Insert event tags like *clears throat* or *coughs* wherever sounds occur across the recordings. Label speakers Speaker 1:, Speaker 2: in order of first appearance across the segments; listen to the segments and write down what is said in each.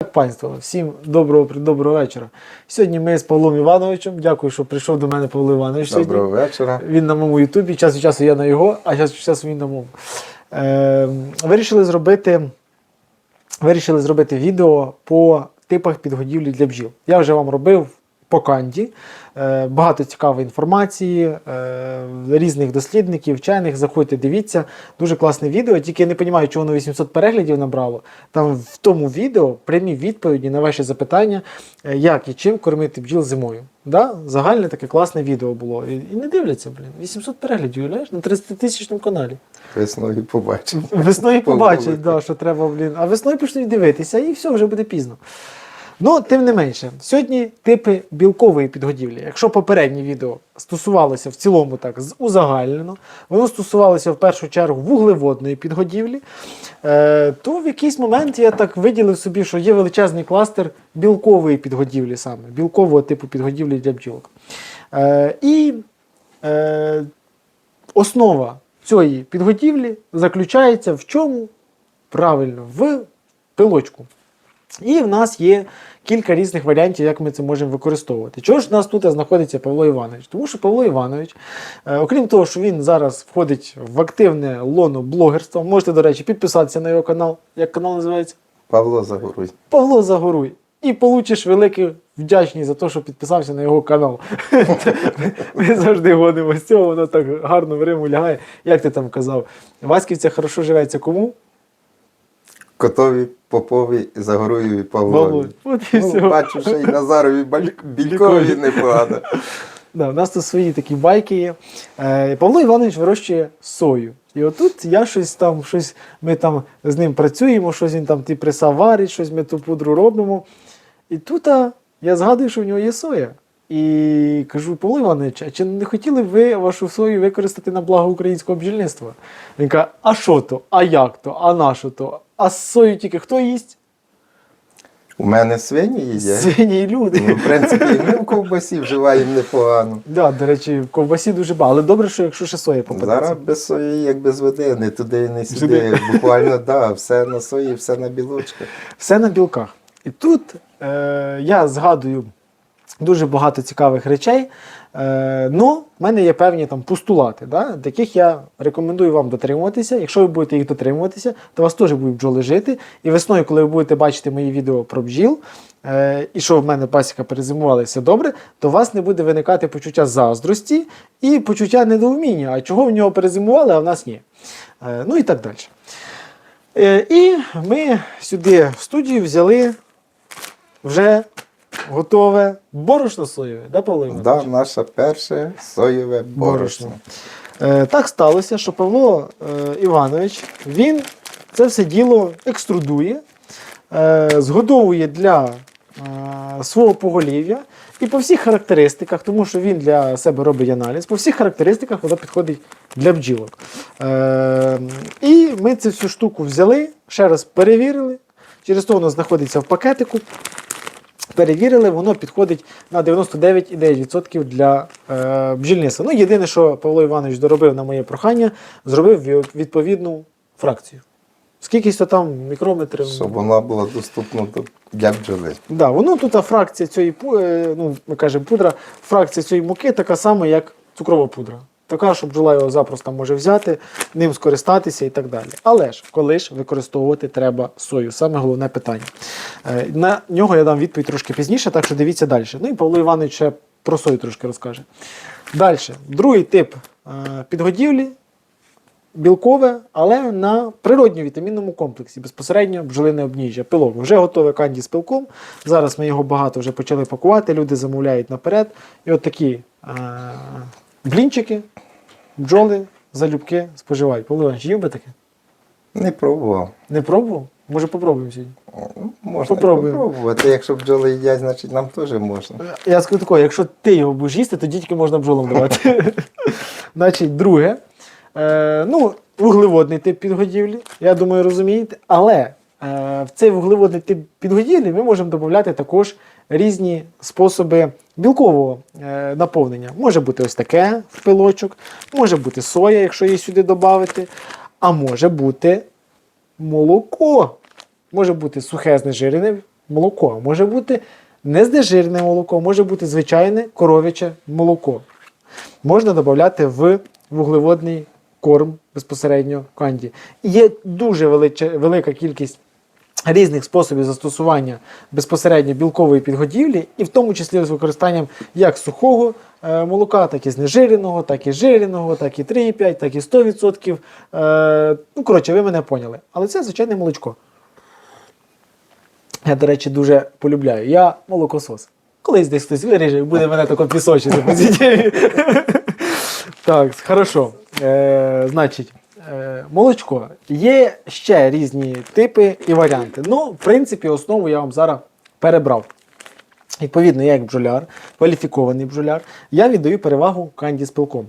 Speaker 1: Так, панство, всім доброго доброго вечора. Сьогодні ми з Павлом Івановичем. Дякую, що прийшов до мене Павло Іванович. Сьогодні.
Speaker 2: Доброго вечора.
Speaker 1: Він на моєму Ютубі, час від часу я на його, а час від часу він на моєму. Е, вирішили зробити, вирішили зробити відео по типах підгодівлі для бджіл. Я вже вам робив по канді. Е, багато цікавої інформації, е, різних дослідників, вчених. Заходьте, дивіться. Дуже класне відео. Тільки я не розумію, чого воно 800 переглядів набрало. Там в тому відео прямі відповіді на ваші запитання, е, як і чим кормити бджіл зимою. Да? Загальне таке класне відео було. І, не дивляться, блін. 800 переглядів, уявляєш, на 30 тисячному каналі.
Speaker 2: Весною побачимо.
Speaker 1: Весною побачать, да, що треба, блін. А весною почнуть дивитися, і все, вже буде пізно. Ну, тим не менше, сьогодні типи білкової підгодівлі. Якщо попереднє відео стосувалося в цілому так узагальнено, воно стосувалося в першу чергу вуглеводної підгодівлі, е, то в якийсь момент я так виділив собі, що є величезний кластер білкової підгодівлі саме, білкового типу підгодівлі для бджілок. Е, і е, основа цієї підготівлі заключається в чому? Правильно, в пилочку. І в нас є кілька різних варіантів, як ми це можемо використовувати. Чого ж в нас тут знаходиться Павло Іванович? Тому що Павло Іванович, е, окрім того, що він зараз входить в активне лоно блогерства, можете, до речі, підписатися на його канал. Як канал називається?
Speaker 2: Павло Загоруй.
Speaker 1: Павло Загоруй. І получиш велику вдячність за те, що підписався на його канал. Ми завжди гонимо з цього, воно так гарно в Риму лягає. Як ти там казав? Васьківця хорошо живеться кому?
Speaker 2: Котові, Попові, Загоруєві, Павлові.
Speaker 1: Павло. От і все.
Speaker 2: Ну, бачу, що і Назарові Баль- Бількові непогано.
Speaker 1: Да, у нас тут свої такі байки є. Е, Павло Іванович вирощує сою. І отут я щось там, щось ми там з ним працюємо, щось він там ті преса варить, щось ми ту пудру робимо. І тут а, я згадую, що в нього є соя. І кажу, Павло Іванович, а чи не хотіли б ви вашу сою використати на благо українського бджільництва? Він каже, а що то, а як то, а на що то? А сою тільки хто їсть?
Speaker 2: У мене свині їдять.
Speaker 1: Свині і люди.
Speaker 2: Ну, в принципі, і ми в ковбасі вживаємо непогано.
Speaker 1: Да, до речі, в ковбасі дуже багато, але добре, що якщо ще соя попадеться.
Speaker 2: Зараз без сої, як без води, не туди, і не
Speaker 1: Сюди.
Speaker 2: сюди. Буквально, да, все на сої, все на білочках.
Speaker 1: Все на білках. І тут е, я згадую дуже багато цікавих речей. Е, ну, в мене є певні там постулати, да, яких я рекомендую вам дотримуватися. Якщо ви будете їх дотримуватися, то вас теж будуть бджоли жити. І весною, коли ви будете бачити мої відео про бджіл, е, і що в мене пасіка перезимувала все добре, то у вас не буде виникати почуття заздрості і почуття недоуміння, а чого в нього перезимували, а в нас ні. Е, ну і так далі. Е, І ми сюди в студію взяли вже готове борошно соєве, да, Павло Іванович?
Speaker 2: Да, наше перше соєве
Speaker 1: Борошно. Е, так сталося, що Павло е, Іванович він це все діло екструдує, е, згодовує для е, свого поголів'я і по всіх характеристиках, тому що він для себе робить аналіз, по всіх характеристиках воно підходить для бджілок. Е, і ми цю всю штуку взяли, ще раз перевірили. Через то воно знаходиться в пакетику. Перевірили, воно підходить на 99,9% для е, бджільництва. Ну, єдине, що Павло Іванович доробив на моє прохання, зробив відповідну фракцію. Скількись то там мікрометрів.
Speaker 2: Щоб вона була доступна до для бджоли.
Speaker 1: Да, воно тут а фракція цієї е, ну, ми кажемо пудра, фракція цієї муки така сама, як цукрова пудра. Така, що бджола його запросто може взяти, ним скористатися і так далі. Але ж, коли ж використовувати треба сою? Саме головне питання. Е, На нього я дам відповідь трошки пізніше, так що дивіться далі. Ну і Павло Іванович ще про сою трошки розкаже. Далі, другий тип е, підгодівлі білкове, але на природньо-вітамінному комплексі, безпосередньо бджолине обніжжя, пилок. Вже готове канді з пилком. Зараз ми його багато вже почали пакувати, люди замовляють наперед. І от такі е- блінчики, бджоли, залюбки споживають. Павло Іванович, їв би таке?
Speaker 2: Не пробував.
Speaker 1: Не пробував? Може попробуємо сьогодні.
Speaker 2: Можна
Speaker 1: Попробуємо.
Speaker 2: попробувати. Якщо бджоли їдять, значить нам теж можна.
Speaker 1: Я скажу таке, якщо ти його будеш їсти, то тільки можна бджолам давати. *laughs* Значить, друге. Е, ну, вуглеводний тип підгодівлі, я думаю, розумієте. Але е, в цей вуглеводний тип підгодівлі ми можемо додати також різні способи білкового е, наповнення. Може бути ось таке в пилочок, може бути соя, якщо її сюди додати, а може бути молоко. Може бути сухе знежирене молоко, може бути незнежирене молоко, може бути звичайне коров'яче молоко. Можна додати в вуглеводний корм безпосередньо канді. Є дуже величе- велика кількість різних способів застосування безпосередньо білкової підгодівлі, і в тому числі з використанням як сухого е, молока, так і знежиреного, так і жиреного, так і 3,5, так і 100%. Е, ну, коротше, ви мене поняли. Але це звичайне молочко. Я, до речі, дуже полюбляю. Я молокосос. Колись десь хтось виріже, буде мене тако темі. *laughs* Так, хорошо. Е, значить, молочко. Є ще різні типи і варіанти. Ну, в принципі, основу я вам зараз перебрав. Відповідно, я як бджоляр, кваліфікований бджоляр, я віддаю перевагу канді пилком.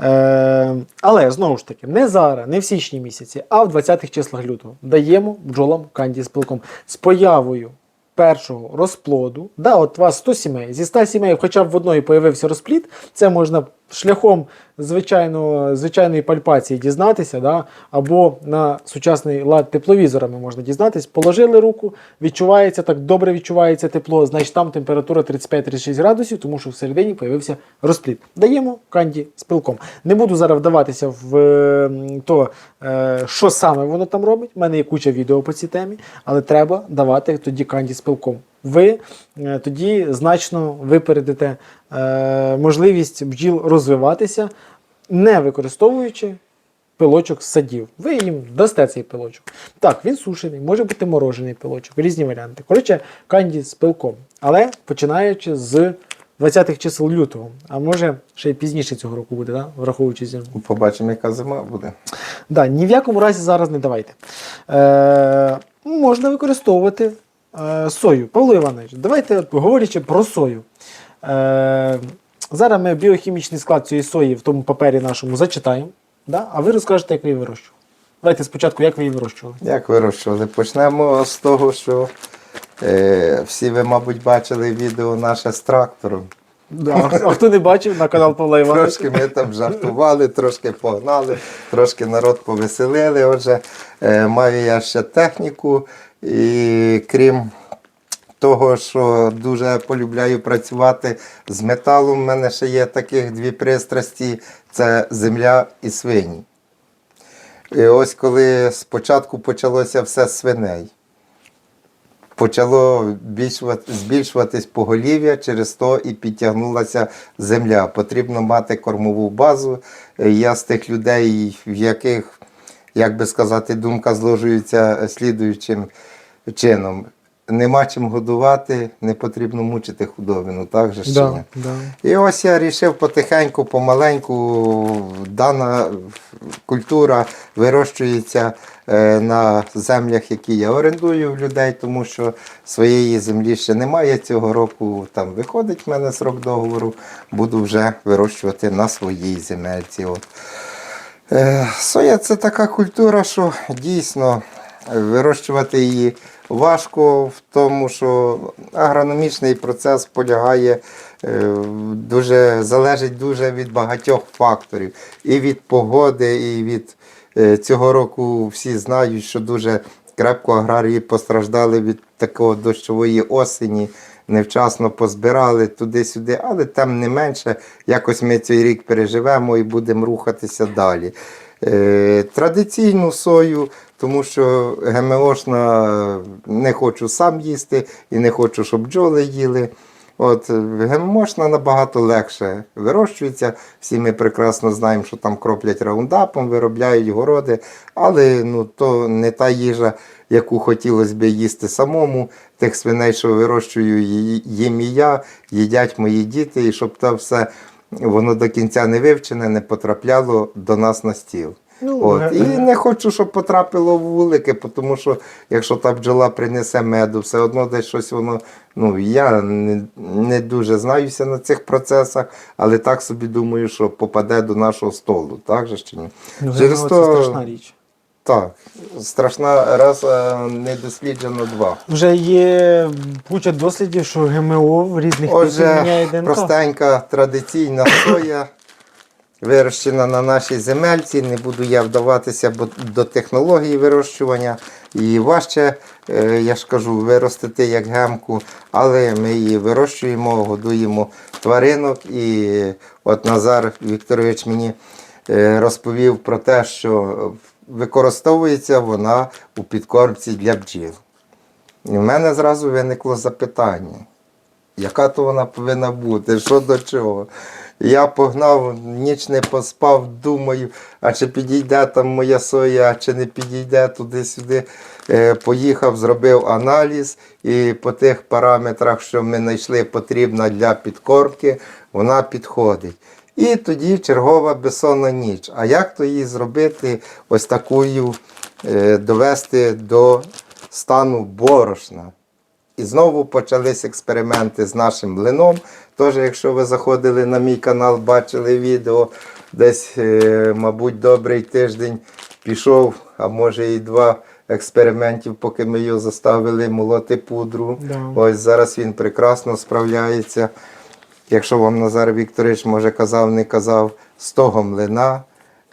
Speaker 1: Е, але знову ж таки, не зараз, не в січні місяці, а в 20-х числах лютого даємо бджолам канді з пилком з появою першого розплоду. Да, от у вас 100 сімей. Зі 100 сімей, хоча б в одної появився розплід, це можна шляхом звичайного, звичайної пальпації дізнатися, да, або на сучасний лад тепловізорами можна дізнатися. Положили руку, відчувається так добре відчувається тепло, значить там температура 35-36 градусів, тому що всередині появився розплід. Даємо канді з пилком. Не буду зараз вдаватися в е, то, е, що саме воно там робить. У мене є куча відео по цій темі, але треба давати тоді канді з пилком. Ви е, тоді значно випередите е, можливість бджіл розвиватися, не використовуючи пилочок з садів. Ви їм дасте цей пилочок. Так, він сушений, може бути морожений пилочок, різні варіанти. Коротше, канді з пилком. Але починаючи з 20-х чисел лютого, а може ще й пізніше цього року буде, да? враховуючи зиму.
Speaker 2: Побачимо, яка зима буде.
Speaker 1: Да, ні в якому разі зараз не давайте. Е, можна використовувати сою. Павло Іванович, давайте говорячи про сою. Е, зараз ми біохімічний склад цієї сої в тому папері нашому зачитаємо. Да? А ви розкажете, як ви її вирощували. Давайте спочатку, як ви її вирощували.
Speaker 2: Як вирощували? Почнемо з того, що е, всі ви, мабуть, бачили відео наше з трактором.
Speaker 1: Да. А хто не бачив на канал Павла *laughs* Івановича?
Speaker 2: Трошки ми там жартували, трошки погнали, трошки народ повеселили. Отже, е, маю я ще техніку, і крім того, що дуже полюбляю працювати з металом, в мене ще є таких дві пристрасті: це земля і свині. І ось коли спочатку почалося все з свиней. Почало збільшуватись поголів'я, через то і підтягнулася земля. Потрібно мати кормову базу. Е, Я з тих людей, в яких, як би сказати, думка зложується слідуючим чином. Нема чим годувати, не потрібно мучити худобину, так же ж чи?
Speaker 1: Да, да.
Speaker 2: І ось я вирішив потихеньку, помаленьку, дана культура вирощується е, на землях, які я орендую в людей, тому що своєї землі ще немає. Цього року там виходить в мене срок договору, буду вже вирощувати на своїй земельці. От. Е, Соя це така культура, що дійсно вирощувати її важко, в тому, що агрономічний процес полягає е, дуже залежить дуже від багатьох факторів. І від погоди, і від е, цього року всі знають, що дуже крепко аграрії постраждали від такого дощової осені. Невчасно позбирали туди-сюди, але тим не менше, якось ми цей рік переживемо і будемо рухатися далі. Е, традиційну сою, тому що ГМОшна не хочу сам їсти і не хочу, щоб бджоли їли. От ГМОшна набагато легше вирощується. Всі ми прекрасно знаємо, що там кроплять раундапом, виробляють городи, але ну, то не та їжа, яку хотілося б їсти самому. Тих свиней, що вирощую, їм і я, їдять мої діти, і щоб це все воно до кінця не вивчене, не потрапляло до нас на стіл.
Speaker 1: Ну,
Speaker 2: От. І не хочу, щоб потрапило в вулики, тому що якщо та бджола принесе меду, все одно десь щось воно. Ну, я не, не дуже знаюся на цих процесах, але так собі думаю, що попаде до нашого столу. Так же чи ні?
Speaker 1: Ну,
Speaker 2: Через то-
Speaker 1: це страшна річ.
Speaker 2: Так. Страшна раз, а не досліджено два.
Speaker 1: Вже є куча дослідів, що ГМО в різних міняє
Speaker 2: Отже,
Speaker 1: ДНК.
Speaker 2: простенька традиційна *coughs* соя, вирощена на нашій земельці. Не буду я вдаватися до технології вирощування. І важче, е, я ж кажу, виростити як гемку, але ми її вирощуємо, годуємо тваринок. І от Назар Вікторович мені е, розповів про те, що використовується вона у підкормці для бджіл. І в мене зразу виникло запитання, яка то вона повинна бути, що до чого. Я погнав, ніч не поспав, думаю, а чи підійде там моя соя, а чи не підійде туди-сюди. Е, Поїхав, зробив аналіз, і по тих параметрах, що ми знайшли, потрібна для підкормки, вона підходить. І тоді чергова безсонна ніч. А як то її зробити ось такою, е, довести до стану борошна? І знову почались експерименти з нашим млином. Тож, якщо ви заходили на мій канал, бачили відео, десь, е, мабуть, добрий тиждень пішов, а може і два експериментів, поки ми його заставили молоти пудру.
Speaker 1: Да.
Speaker 2: Ось зараз він прекрасно справляється. Якщо вам Назар Вікторович, може, казав, не казав, з того млина,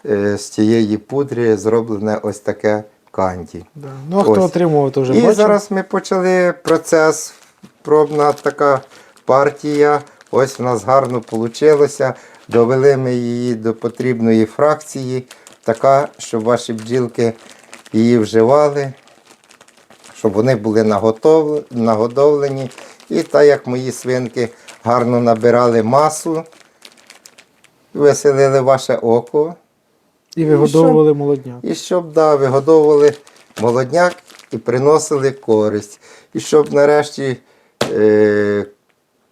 Speaker 2: е, з тієї пудри зроблене ось таке канді.
Speaker 1: Да. Ну, а хто отримував, то вже
Speaker 2: І
Speaker 1: бачив.
Speaker 2: зараз ми почали процес, пробна така партія. Ось в нас гарно вийшло. Довели ми її до потрібної фракції, така, щоб ваші бджілки її вживали, щоб вони були наготов- нагодовлені. І так як мої свинки гарно набирали масу, веселили ваше око.
Speaker 1: І вигодовували молодняк.
Speaker 2: І щоб да, вигодовували молодняк і приносили користь. І щоб нарешті е,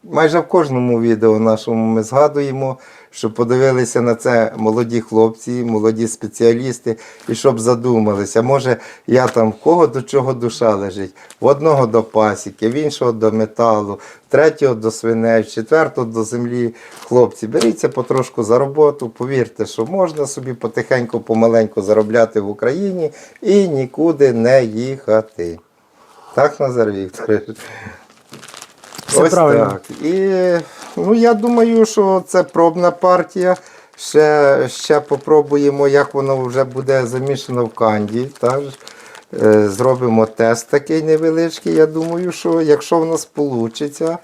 Speaker 2: майже в кожному відео нашому ми згадуємо, щоб подивилися на це молоді хлопці, молоді спеціалісти, і щоб задумалися, може я там в кого до чого душа лежить. В одного до пасіки, в іншого до металу, в третього до свиней, в четвертого до землі. Хлопці, беріться потрошку за роботу, повірте, що можна собі потихеньку, помаленьку заробляти в Україні і нікуди не їхати. Так, Назар Вікторович?
Speaker 1: Все
Speaker 2: Ось
Speaker 1: правильно.
Speaker 2: так. І ну, я думаю, що це пробна партія. Ще, ще попробуємо, як воно вже буде замішано в канді. Так? Е, Зробимо тест такий невеличкий. Я думаю, що якщо в нас вийде,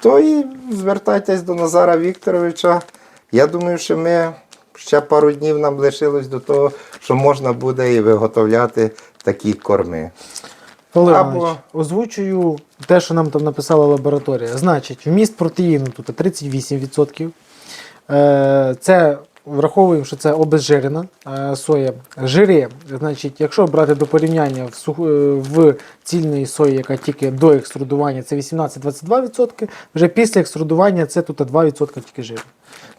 Speaker 2: то і звертайтесь до Назара Вікторовича. Я думаю, що ми ще пару днів нам лишилось до того, що можна буде і виготовляти такі корми. Або-
Speaker 1: озвучую те, що нам там написала лабораторія. Значить, вміст протеїну тут 38%. Е, Це враховуємо, що це обезжирена е, соя. Жири, значить, якщо брати до порівняння в, суху- е, в цільної сої, яка тільки до екструдування, це 18-22%. Вже після екструдування це тут 2% тільки жиру.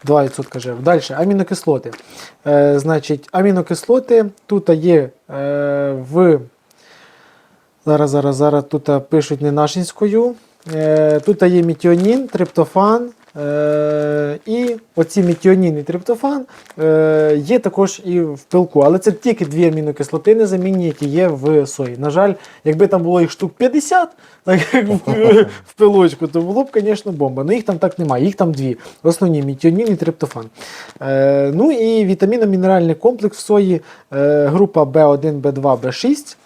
Speaker 1: 2% жиру. Далі амінокислоти. Значить, амінокислоти тут є в Зараз, зараз, зараз тут е, пишуть не нашинською. Е, тут є мітіонін, триптофан. Е, і оці мітіонін і триптофан є також і в пилку. Але це тільки дві амінокислоти незамінні, які є в сої. На жаль, якби там було їх штук 50, так як в, в пилочку, то було б, звісно, бомба. Ну їх там так немає. Їх там дві. Основні мітіонін і триптофан. Ну і вітамінно-мінеральний комплекс в сої, група B1, B2, B6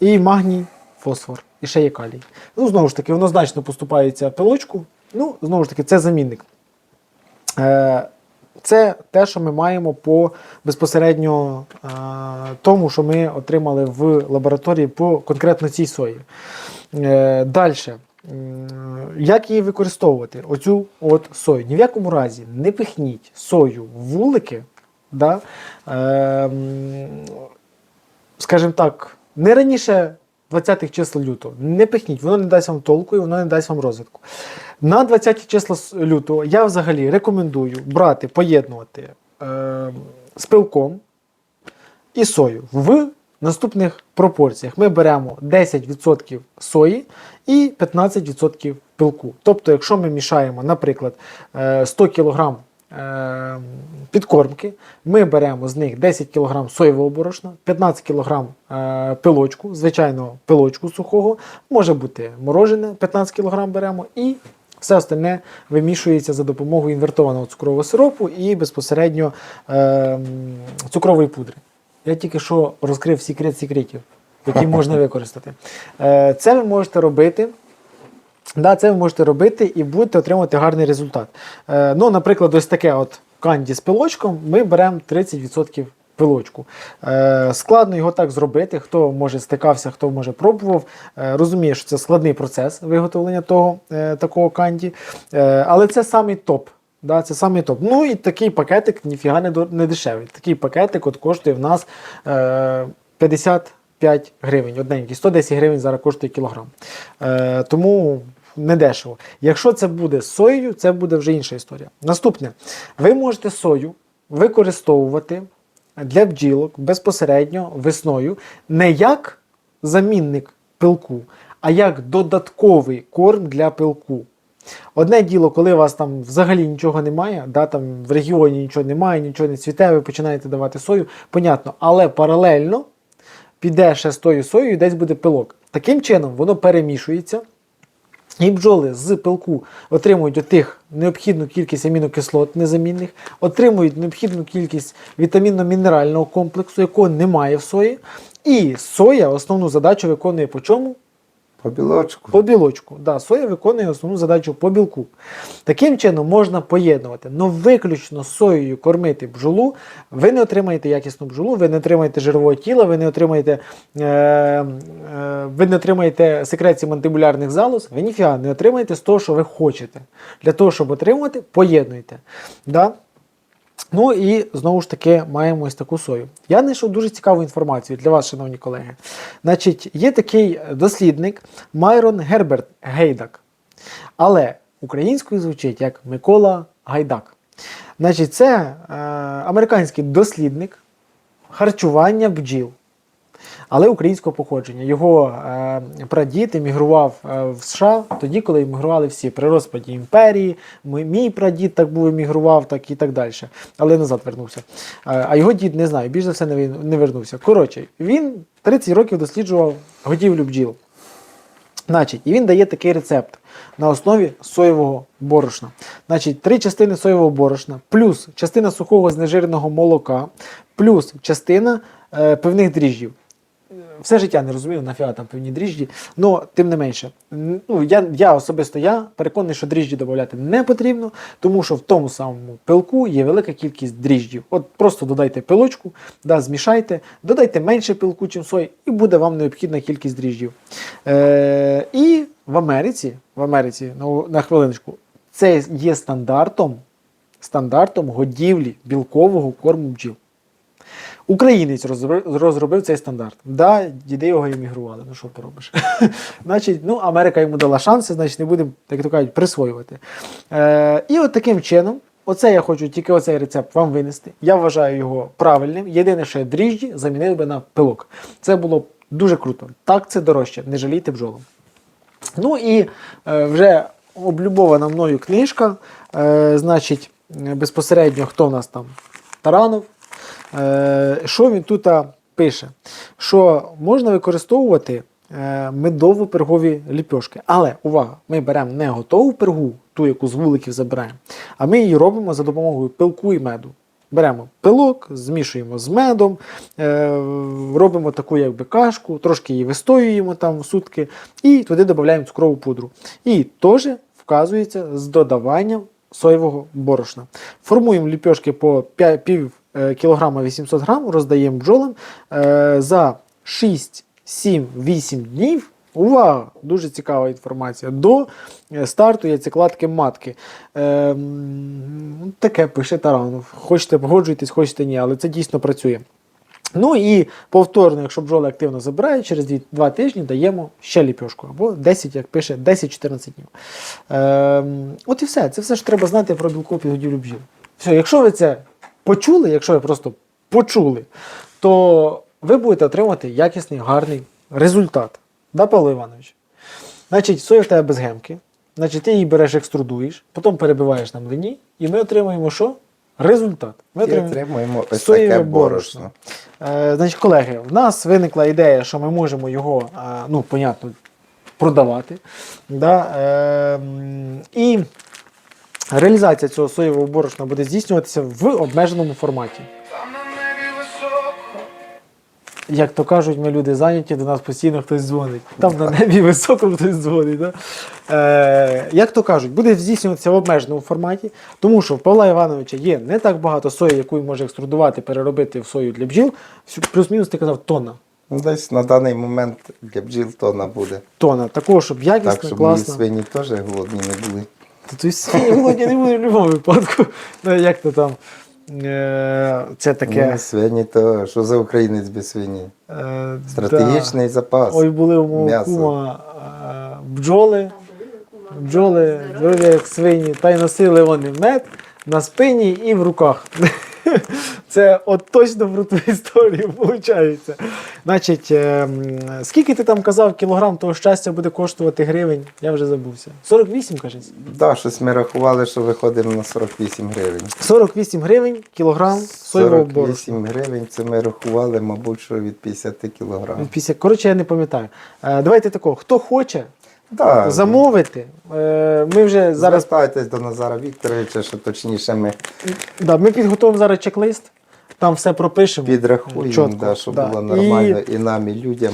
Speaker 1: і магній, фосфор, і ще є калій. Ну, знову ж таки, воно значно поступається пилочку. Ну, знову ж таки, це замінник. Е, це те, що ми маємо по безпосередньо е, тому, що ми отримали в лабораторії по конкретно цій сої. Е, Далі. Як її використовувати? Оцю от сою. Ні в якому разі не пихніть сою в вулики. Да? Е, скажімо так, не раніше 20-х чисел лютого. Не пихніть, воно не дасть вам толку і воно не дасть вам розвитку. На 20 числа лютого я взагалі рекомендую брати, поєднувати е, з пилком і сою в наступних пропорціях. Ми беремо 10% сої і 15% пилку. Тобто, якщо ми мішаємо, наприклад, е, 100 кг е, підкормки, ми беремо з них 10 кг соєвого борошна, 15 кг е, пилочку, звичайно, пилочку сухого, може бути морожене, 15 кг беремо і все остальне вимішується за допомогою інвертованого цукрового сиропу і безпосередньо е, цукрової пудри. Я тільки що розкрив секрет секретів. який можна використати. Е, Це ви можете робити. Да, це ви можете робити і будете отримувати гарний результат. Е, ну, наприклад, ось таке от канді з пилочком ми беремо 30% пилочку. Е, складно його так зробити. Хто може стикався, хто може пробував, е, розуміє, що це складний процес виготовлення того, е, такого канді. Е, але це самий топ. Да, це самий топ. Ну і такий пакетик ніфіга не, не дешевий. Такий пакетик от коштує в нас е, 55 гривень. Одненький. 110 гривень зараз коштує кілограм. Е, тому не дешево. Якщо це буде соєю, це буде вже інша історія. Наступне, ви можете сою використовувати для бджілок безпосередньо весною не як замінник пилку, а як додатковий корм для пилку. Одне діло, коли у вас там взагалі нічого немає, да, там в регіоні нічого немає, нічого не цвіте, ви починаєте давати сою, понятно, але паралельно піде ще з тою соєю і десь буде пилок. Таким чином воно перемішується. І бджоли з пилку отримують отих необхідну кількість амінокислот незамінних, отримують необхідну кількість вітамінно-мінерального комплексу, якого немає в сої. І соя основну задачу виконує по чому?
Speaker 2: По білочку.
Speaker 1: По білочку. Да, соя виконує основну задачу по білку. Таким чином можна поєднувати, але виключно соєю кормити бджолу. Ви не отримаєте якісну бджолу, ви не отримаєте жирового тіла, ви не отримаєте, е, е, ви не отримаєте секреції мантибулярних залоз, ви ніфіга не отримаєте з того, що ви хочете. Для того, щоб отримувати, поєднуйте. Да? Ну і знову ж таки маємо ось таку сою. Я знайшов дуже цікаву інформацію для вас, шановні колеги. Значить, є такий дослідник Майрон Герберт Гейдак. Але українською звучить як Микола Гайдак. Значить, це е, американський дослідник харчування бджіл. Але українського походження. Його е, прадід емігрував е, в США тоді, коли емігрували всі при розпаді імперії. Мій прадід так був емігрував, так і так далі. Але назад вернувся. Е, а його дід не знаю, більш за все не, не вернувся. Коротше, він 30 років досліджував годівлю бджіл. Значить, і він дає такий рецепт на основі соєвого борошна. Значить, три частини соєвого борошна, плюс частина сухого знежиреного молока, плюс частина е, пивних дріжджів. Все життя не розумів, нафіга там певні дріжджі. Ну, тим не менше, ну, я, я особисто я переконаний, що дріжджі додати не потрібно, тому що в тому самому пилку є велика кількість дріжджів. От просто додайте пилочку, да, змішайте, додайте менше пилку, чим сой, і буде вам необхідна кількість дріжджів. Е, і в Америці, в Америці, ну, на хвилиночку, це є стандартом, стандартом годівлі білкового корму бджіл. Українець розробив, цей стандарт. Да, діди його емігрували. Ну що поробиш? *laughs* значить, ну, Америка йому дала шанси, значить, не будемо, як то кажуть, присвоювати. Е, і от таким чином, оце я хочу тільки оцей рецепт вам винести. Я вважаю його правильним. Єдине, що я дріжджі замінив би на пилок. Це було дуже круто. Так, це дорожче, не жалійте бджолам. Ну і е, вже облюбована мною книжка. Е, значить, е, безпосередньо хто в нас там? Таранов. Е, що він тут пише? Що можна використовувати е, медово-пергові ліпьошки. Але увага, ми беремо не готову пергу, ту, яку з вуликів забираємо, а ми її робимо за допомогою пилку і меду. Беремо пилок, змішуємо з медом, е, робимо таку якби кашку, трошки її вистоюємо там сутки, і туди додаємо цукрову пудру. І теж вказується з додаванням соєвого борошна. Формуємо ліпьошки по пів кілограма 800 грам, роздаємо бджолам е, за 6, 7, 8 днів. Увага! Дуже цікава інформація. До е, старту яйцекладки матки. Е, таке пише Таранов. Хочете погоджуйтесь, хочете ні, але це дійсно працює. Ну і повторно, якщо бджоли активно забирають, через 2 тижні даємо ще ліпьошку, або 10, як пише, 10-14 днів. Ем, от і все. Це все, що треба знати про білкову підгодівлю бджіл. Все, якщо ви це почули, якщо ви просто почули, то ви будете отримувати якісний, гарний результат. Да, Павло Іванович? Значить, соя в тебе без гемки. Значить, ти її береш, екструдуєш, потім перебиваєш на млині, і ми отримуємо що? Результат. Ми
Speaker 2: І отримуємо ось
Speaker 1: соєве
Speaker 2: таке
Speaker 1: борошно.
Speaker 2: борошно.
Speaker 1: Е, значить, колеги, в нас виникла ідея, що ми можемо його, е, ну, понятно, продавати. Да? Е, і реалізація цього соєвого борошна буде здійснюватися в обмеженому форматі. Як то кажуть, ми люди зайняті, до нас постійно хтось дзвонить. Там на небі високо хтось дзвонить. Да? Е, як то кажуть, буде здійснюватися в обмеженому форматі, тому що в Павла Івановича є не так багато сої, яку він може екструдувати, переробити в сою для бджіл. Плюс-мінус ти казав тонна.
Speaker 2: Ну, десь на даний момент для бджіл тона буде.
Speaker 1: Тонна. Такого, щоб якісно,
Speaker 2: Так, щоб
Speaker 1: класно.
Speaker 2: свині теж голодні не були.
Speaker 1: Та Тобто сьогодні не буде в будь-якому випадку. Ну, як то там. Е, це таке.
Speaker 2: Ну, свині то що за українець без свині?
Speaker 1: е,
Speaker 2: Стратегічний запас.
Speaker 1: Ой, були у мого кума е, бджоли, бджоли, здорові як свині, та й носили вони мед на спині і в руках. Це от точно про ту історію виходить. Значить, е, скільки ти там казав, кілограм того щастя буде коштувати гривень? Я вже забувся. 48, кажеться?
Speaker 2: Да, щось ми рахували, що виходимо на 48 гривень.
Speaker 1: 48 гривень кілограм соєвого борошна.
Speaker 2: 48 гривень це ми рахували, мабуть, що від 50 кілограм.
Speaker 1: Від Коротше, я не пам'ятаю. Е, давайте такого, хто хоче
Speaker 2: Да,
Speaker 1: замовити, е, ми вже зараз
Speaker 2: Звертайтесь до Назара Вікторовича, що точніше ми
Speaker 1: Да, ми підготуємо зараз чек-лист, там все пропишемо.
Speaker 2: підрахуємо,
Speaker 1: Чітко,
Speaker 2: да, щоб
Speaker 1: да.
Speaker 2: було нормально і... нам, і людям.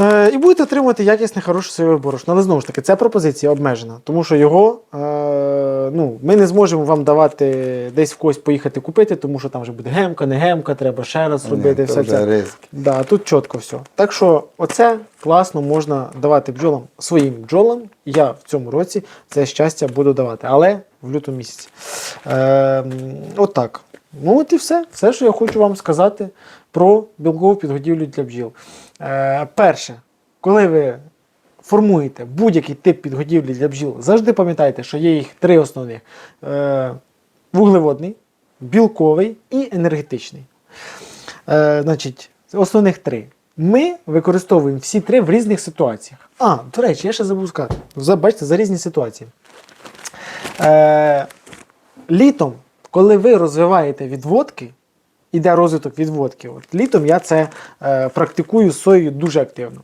Speaker 1: Е, і будете отримувати якісне, хороше соєве борошно. Але знову ж таки, ця пропозиція обмежена, тому що його е, ну, ми не зможемо вам давати десь в когось поїхати купити, тому що там вже буде гемка, не гемка, треба ще раз робити.
Speaker 2: Ні, то
Speaker 1: все
Speaker 2: вже
Speaker 1: це.
Speaker 2: ризик.
Speaker 1: Да, тут чітко все. Так що оце класно можна давати бджолам своїм бджолам. Я в цьому році це щастя буду давати, але в лютому місяці. Е, отак. Ну от і все. Все, що я хочу вам сказати про білкову підгодівлю для бджіл. Е, перше, коли ви формуєте будь-який тип підгодівлі для бджіл, завжди пам'ятайте, що є їх три основних: е, вуглеводний, білковий і енергетичний. Е, значить, основних три. Ми використовуємо всі три в різних ситуаціях. А, до речі, я ще забув сказати. Бачите, за різні ситуації. Е, літом, коли ви розвиваєте відводки, іде розвиток відводки. От літом я це е, практикую з соєю дуже активно.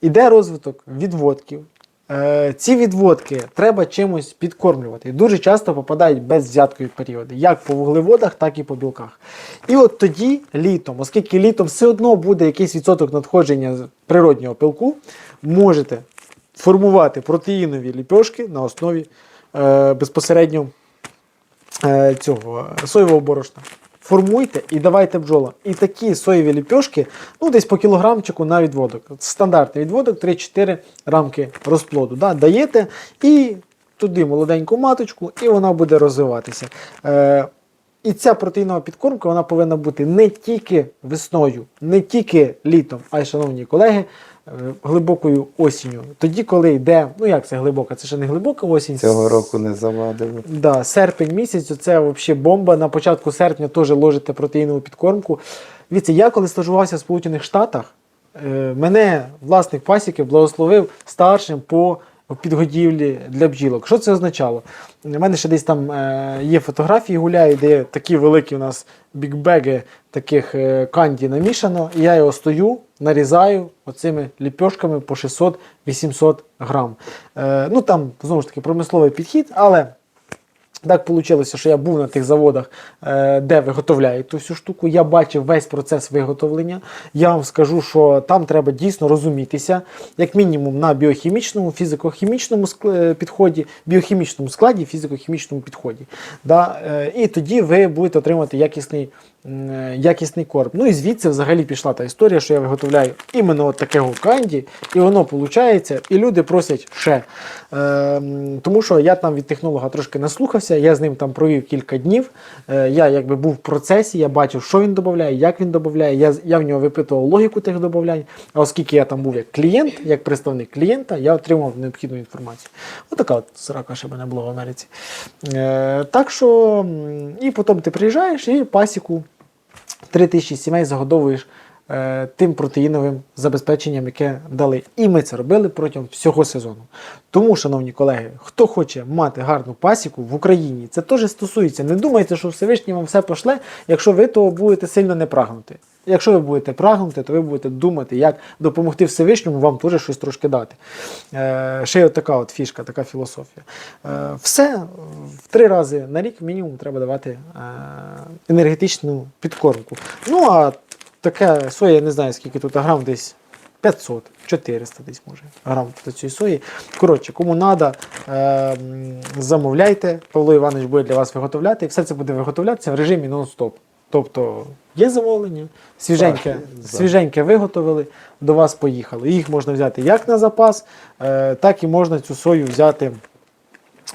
Speaker 1: Іде розвиток відводків. Е, ці відводки треба чимось підкормлювати. І дуже часто попадають безвзяткові періоди, як по вуглеводах, так і по білках. І от тоді літом, оскільки літом все одно буде якийсь відсоток надходження природнього пилку, можете формувати протеїнові ліпьошки на основі е, безпосередньо е, цього е, соєвого борошна. Формуйте і давайте бджолам. І такі соєві ліпьошки, ну десь по кілограмчику на відводок. Стандартний відводок 3-4 рамки розплоду. Да, даєте і туди молоденьку маточку, і вона буде розвиватися. Е, і ця протеїнова підкормка вона повинна бути не тільки весною, не тільки літом, а й, шановні колеги, глибокою осінню. Тоді, коли йде, ну як це глибока, це ще не глибока осінь.
Speaker 2: Цього року не завадило.
Speaker 1: Да, серпень місяць, це взагалі бомба. На початку серпня теж ложите протеїнову підкормку. Дивіться, я коли стажувався в Сполучених Штатах, е, мене власник пасіки благословив старшим по підгодівлі для бджілок. Що це означало? У мене ще десь там е, є фотографії гуляють, де такі великі у нас бікбеги таких е, канді намішано, і я його стою, нарізаю оцими ліпьошками по 600-800 грам. Е, ну там знову ж таки промисловий підхід, але. Так вийшло, що я був на тих заводах, е, де виготовляють ту всю штуку. Я бачив весь процес виготовлення. Я вам скажу, що там треба дійсно розумітися, як мінімум на біохімічному, фізико-хімічному е, підході, біохімічному складі, фізико-хімічному підході. Да? е, І тоді ви будете отримати якісний, якісний корм. Ну і звідси взагалі пішла та історія, що я виготовляю іменно от такого канді, і воно виходить, і люди просять ще. Тому що я там від технолога трошки наслухався, я з ним там провів кілька днів. Е, я якби був в процесі, я бачив, що він додає, як він додає. Я, я в нього випитував логіку тих додавань. А оскільки я там був як клієнт, як представник клієнта, я отримав необхідну інформацію. Отака от срака ще мене було в Америці. Е, так що, і потім ти приїжджаєш і пасіку 3 тисячі сімей загодовуєш е, тим протеїновим забезпеченням, яке дали. І ми це робили протягом всього сезону. Тому, шановні колеги, хто хоче мати гарну пасіку в Україні, це теж стосується. Не думайте, що Всевишній вам все пошле, якщо ви того будете сильно не прагнути. Якщо ви будете прагнути, то ви будете думати, як допомогти Всевишньому вам теж щось трошки дати. Е, ще є така от фішка, така філософія. Е, все е, в три рази на рік мінімум треба давати е, енергетичну підкормку. Ну а таке соя, я не знаю скільки тут грам, десь 500, 400 десь може грам до цієї сої. Коротше, кому треба, е, замовляйте. Павло Іванович буде для вас виготовляти, і все це буде виготовлятися в режимі нон-стоп. Тобто є замовлення, свіженьке, свіженьке виготовили, до вас поїхали. Їх можна взяти як на запас, е, так і можна цю сою взяти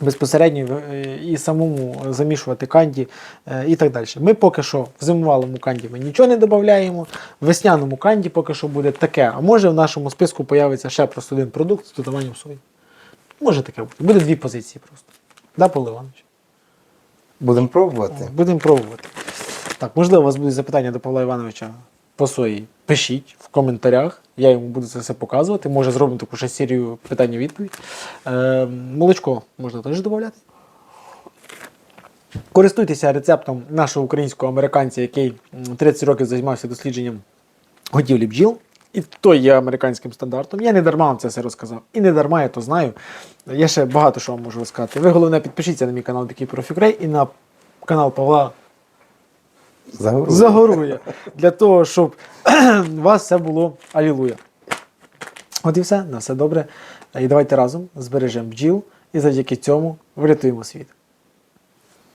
Speaker 1: безпосередньо е, і самому замішувати канді е, і так далі. Ми поки що в зимувалому канді ми нічого не додаємо, в весняному канді поки що буде таке, а може в нашому списку появиться ще просто один продукт з додаванням сої. Може таке бути. Буде дві позиції просто. Да, Павло Іванович?
Speaker 2: Будемо пробувати.
Speaker 1: Будемо пробувати. Так, можливо, у вас будуть запитання до Павла Івановича по сої. Пишіть в коментарях. Я йому буду це все показувати. Може, зробимо таку ще серію питань-відповідь. Е, молочко можна теж додати. Користуйтеся рецептом нашого українського американця, який 30 років займався дослідженням годівлі бджіл. І то є американським стандартом. Я не дарма вам це все розказав. І не дарма я то знаю. Я ще багато що вам можу розказати. Ви головне підпишіться на мій канал of Ukraine і на канал Павла
Speaker 2: Загору.
Speaker 1: Загорує. Для того, щоб у *clears throat* вас все було алілуя. От і все, на все добре. І давайте разом збережемо бджіл і завдяки цьому врятуємо світ.